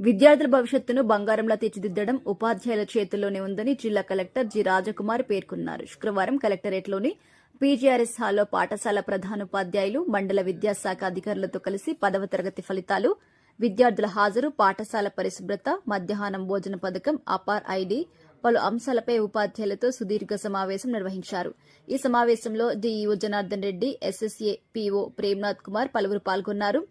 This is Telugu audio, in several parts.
విద్యార్థుల భవిష్యత్తును బంగారంలా తీర్చిదిద్దడం ఉపాధ్యాయుల చేతుల్లోనే ఉందని జిల్లా కలెక్టర్ జి రాజకుమార్ పేర్కొన్నారు. శుక్రవారం కలెక్టరేట్లోని పీజీఆర్ఎస్ హాల్లో పాఠశాల ప్రధానోపాధ్యాయులు మండల విద్యాశాఖ అధికారులతో కలిసి పదవ తరగతి ఫలితాలు విద్యార్థుల హాజరు పాఠశాల పరిశుభ్రత మధ్యాహ్నం భోజన పథకం అపార్ ఐడి పలు అంశాలపై ఉపాధ్యాయులతో సుదీర్ఘ సమావేశం నిర్వహించారు. ఈ సమావేశంలో DEO Janardhan Reddy SSA PO Premnath Kumar పలువురు పాల్గొన్నారు.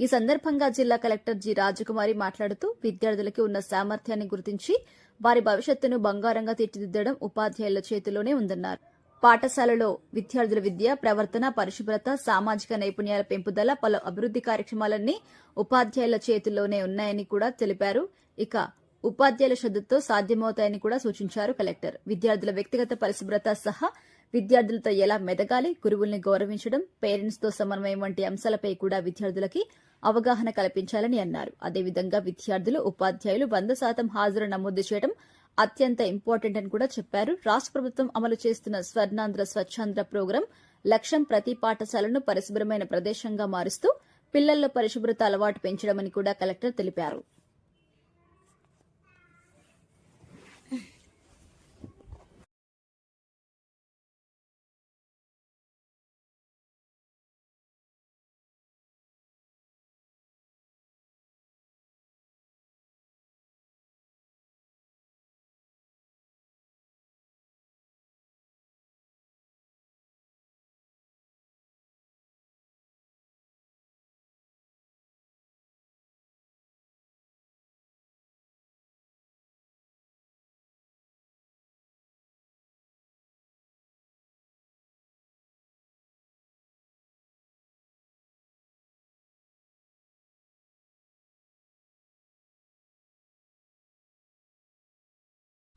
ఈ సందర్భంగా జిల్లా కలెక్టర్ జి రాజకుమారి మాట్లాడుతూ విద్యార్థులకి ఉన్న సామర్థ్యాన్ని గుర్తించి వారి భవిష్యత్తును బంగారంగా తీర్చిదిద్దడం ఉపాధ్యాయుల చేతిలోనే ఉందన్నారు. పాఠశాలలో విద్యార్థుల విద్య ప్రవర్తన పరిశుభ్రత సామాజిక నైపుణ్యాల పెంపుదల పలు అభివృద్ది కార్యక్రమాలన్నీ ఉపాధ్యాయుల చేతుల్లోనే ఉన్నాయని కూడా తెలిపారు. ఇక ఉపాధ్యాయుల శ్రద్దతో సాధ్యమవుతాయని కూడా సూచించారు కలెక్టర్. విద్యార్థుల వ్యక్తిగత పరిశుభ్రత సహా విద్యార్థులతో ఎలా మెదగాలి గురువుల్ని గౌరవించడం పేరెంట్స్తో సమన్వయం వంటి అంశాలపై కూడా విద్యార్థులకి అవగాహన కల్పించాలని అన్నారు. అదేవిధంగా విద్యార్థులు ఉపాధ్యాయులు వంద శాతం హాజరు నమోదు చేయడం అత్యంత ఇంపార్టెంట్ అని కూడా చెప్పారు. రాష్ట్ర ప్రభుత్వం అమలు చేస్తున్న స్వర్ణాంధ్ర స్వచ్ఛాంధ్ర ప్రోగ్రాం లక్ష్యం ప్రతి పాఠశాలను పరిశుభ్రమైన ప్రదేశంగా మారుస్తూ పిల్లల్లో పరిశుభ్రత అలవాటు పెంచడమని కూడా కలెక్టర్ తెలిపారు.